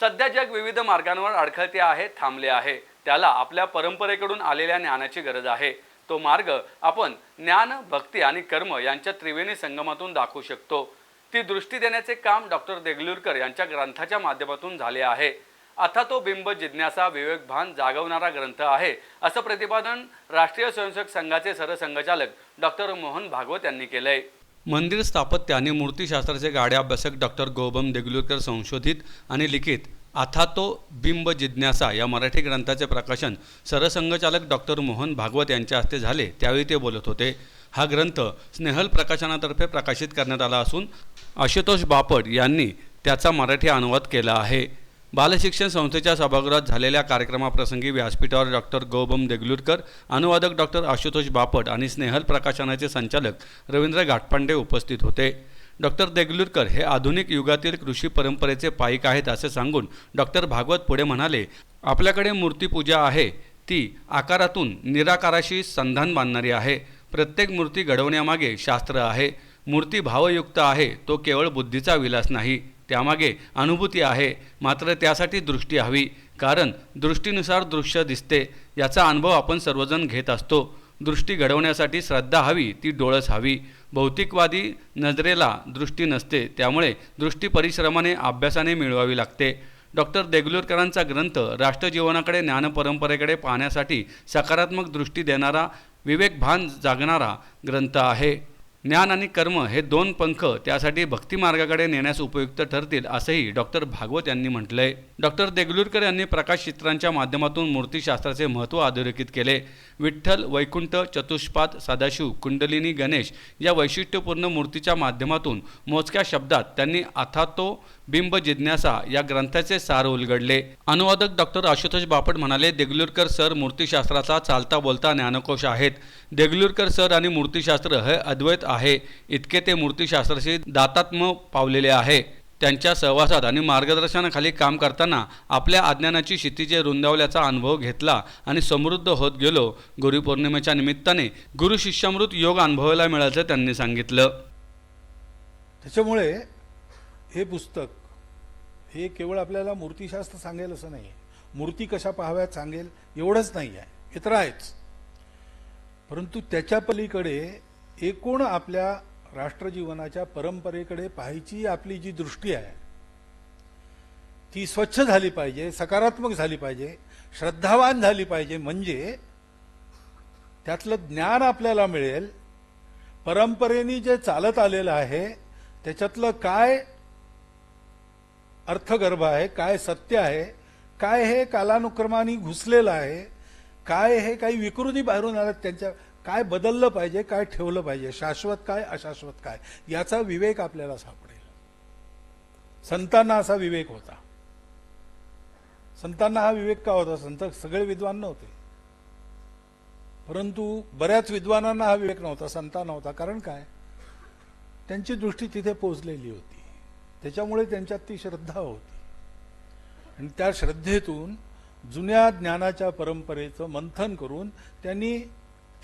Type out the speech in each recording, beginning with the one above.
सध्या जग विविध मार्गांवर अडखळते आहे थांबले आहे. त्याला आपल्या परंपरेकडून आलेल्या ज्ञानाची गरज आहे. तो मार्ग आपण ज्ञान भक्ती आणि कर्म यांच्या त्रिवेणी संगमातून दाखवू शकतो. ती दृष्टी देण्याचे काम डॉक्टर देगलूरकर यांच्या ग्रंथाच्या माध्यमातून झाले आहे. आता तो बिंब जिज्ञासा विवेकभान जागवणारा ग्रंथ आहे असं प्रतिपादन राष्ट्रीय स्वयंसेवक संघाचे सरसंघचालक डॉक्टर मोहन भागवत यांनी केलंय. मंदिर स्थापत्य आणि मूर्तीशास्त्राचे गाडे अभ्यासक डॉक्टर गोबम देगलूरकर संशोधित आणि लिखित अथातो बिंब जिज्ञासा या मराठी ग्रंथाचे प्रकाशन सरसंघचालक डॉक्टर मोहन भागवत यांच्या हस्ते झाले. त्यावेळी ते बोलत होते. हा ग्रंथ स्नेहल प्रकाशनातर्फे प्रकाशित करण्यात आला असून आशुतोष बापट यांनी त्याचा मराठी अनुवाद केला आहे. बालशिक्षण संस्थेच्या सभागृहात झालेल्या कार्यक्रमाप्रसंगी व्यासपीठावर डॉक्टर गौबम देगलूरकर अनुवादक डॉक्टर आशुतोष बापट आणि स्नेहल प्रकाशनाचे संचालक रवींद्र घाटपांडे उपस्थित होते. डॉक्टर देगलूरकर हे आधुनिक युगातील कृषी परंपरेचे पाईक आहेत असे सांगून डॉक्टर भागवत पुढे म्हणाले आपल्याकडे मूर्तीपूजा आहे. ती आकारातून निराकाराशी संधान बांधणारी आहे. प्रत्येक मूर्ती घडवण्यामागे शास्त्र आहे. मूर्ती भावयुक्त आहे. तो केवळ बुद्धीचा विलास नाही. त्यामागे अनुभूती आहे. मात्र त्यासाठी दृष्टी हवी. कारण दृष्टीनुसार दृश्य दिसते याचा अनुभव आपण सर्वजण घेत असतो. दृष्टी घडवण्यासाठी श्रद्धा हवी ती डोळस हवी. भौतिकवादी नजरेला दृष्टी नसते त्यामुळे दृष्टी परिश्रमाने अभ्यासाने मिळवावी लागते. डॉक्टर देगलूरकरांचा ग्रंथ राष्ट्रजीवनाकडे ज्ञानपरंपरेकडे पाहण्यासाठी सकारात्मक दृष्टी देणारा विवेकभान जागणारा ग्रंथ आहे. ज्ञान आणि कर्म हे दोन पंख त्यासाठी भक्तिमार्गाकडे नेण्यास उपयुक्त ठरतील असंही डॉक्टर भागवत यांनी म्हटलंय. डॉक्टर देगलूरकर यांनी प्रकाश चित्रांच्या माध्यमातून मूर्तीशास्त्राचे महत्त्व अधोरेखित केले. विठ्ठल वैकुंठ चतुष्पाद सदाशिव कुंडलिनी गणेश या वैशिष्ट्यपूर्ण मूर्तीच्या माध्यमातून मोजक्या शब्दात त्यांनी अथातो बिंब जिज्ञासा या ग्रंथाचे सार उलगडले. अनुवादक डॉक्टर आशुतोष बापट म्हणाले देगलूरकर सर मूर्तीशास्त्राचा चालता बोलता ज्ञानकोश आहेत. देगलूरकर सर आणि मूर्तीशास्त्र हे अद्वैत आहे. इतके ते मूर्तीशास्त्राशी दातात्म पावलेले आहे. त्यांच्या सहवासात आणि मार्गदर्शनाखाली काम करताना आपल्या अज्ञानाची क्षितिजे रुंदावल्याचा अनुभव घेतला आणि समृद्ध होत गेलो. गुरुपौर्णिमेच्या निमित्ताने गुरु शिष्यामृत योग अनुभवायला मिळाल्याचं त्यांनी सांगितलं. त्याच्यामुळे हे पुस्तक हे केवळ आपल्याला मूर्तीशास्त्र सांगेल असं नाही आहे मूर्ती कशा पाहाव्यात सांगेल एवढंच नाही आहे हे तर आहेच. परंतु त्याच्या पलीकडे एकूण आपल्या राष्ट्रजीवनाच्या परंपरेकडे पाहायची आपली जी दृष्टी आहे ती स्वच्छ झाली पाहिजे सकारात्मक झाली पाहिजे श्रद्धावान झाली पाहिजे म्हणजे त्यातलं ज्ञान आपल्याला मिळेल परंपरेने जे चालत आलेलं आहे त्याच्यातलं काय अर्थगर्भ आहे काय सत्य आहे काय हे कालानुक्रमाने घुसलेलं आहे काय हे काही विकृती बाहेरून आल्यात त्यांच्या काय बदललं पाहिजे काय ठेवलं पाहिजे शाश्वत काय अशाश्वत काय याचा विवेक आपल्याला सापडेल. संतांना असा विवेक होता. संतांना हा विवेक का होता? संत सगळे विद्वान नव्हते. परंतु बऱ्याच विद्वानांना हा विवेक नव्हता संता होता कारण काय? त्यांची दृष्टी तिथे पोचलेली होती. त्याच्यामुळे त्यांच्यात ती श्रद्धा होती. आणि त्या श्रद्धेतून जुन्या ज्ञानाच्या परंपरेचं मंथन करून त्यांनी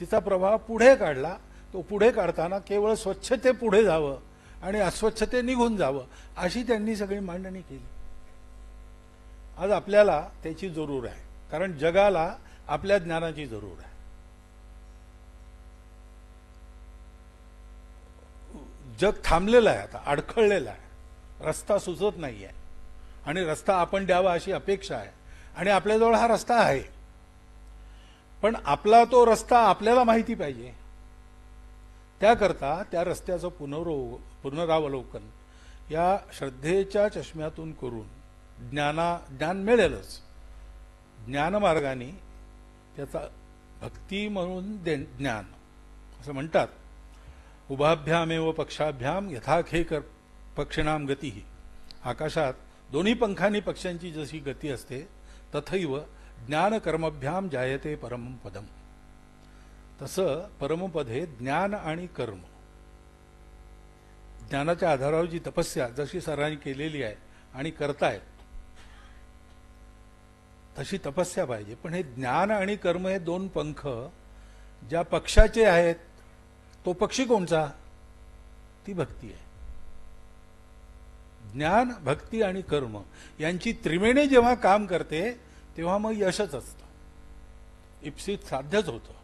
तिचा प्रभाव पुढे काढला. तो पुढे काढताना केवळ स्वच्छते पुढे जावं आणि अस्वच्छते निघून जावं अशी त्यांनी सगळी मांडणी केली. आज आपल्याला त्याची जरूर आहे. कारण जगाला आपल्या ज्ञानाची जरूर आहे. जग थांबलेलं आहे आता अडखळलेलं आहे. रस्ता सुचत नाही आहे आणि रस्ता आपण द्यावा अशी अपेक्षा आहे. आणि आपल्याजवळ हा रस्ता आहे. पण आपला तो रस्ता आपल्याला माहिती पाहिजे. त्याकरता त्या रस्त्याचं पुनरो पुनरावलोकन या श्रद्धेच्या चष्म्यातून करून ज्ञाना ज्ञान मिळेलच. ज्ञानमार्गाने त्याचा भक्ती म्हणून दे ज्ञान असं म्हणतात. उभाभ्यामेव पक्षाभ्याम यथाखे कर पक्षिणाम गती. आकाशात दोन्ही पंखांनी पक्ष्यांची जशी गती असते तथैव ज्ञानकर्मभ्याम जायते परमपदम तसं परमपद हे ज्ञान आणि कर्म. ज्ञानाच्या आधारावर जी तपस्या जशी सरांनी केलेली आहे आणि करतायत तशी तपस्या पाहिजे. पण हे ज्ञान आणि कर्म हे दोन पंख ज्या पक्षाचे आहेत तो पक्षी कोणचा? ती भक्ती आहे. ज्ञान भक्ती आणि कर्म यांची त्रिवेणी जेव्हा काम करते तेव्हा मग यशच असतं. इप्सित साध्यच होतं.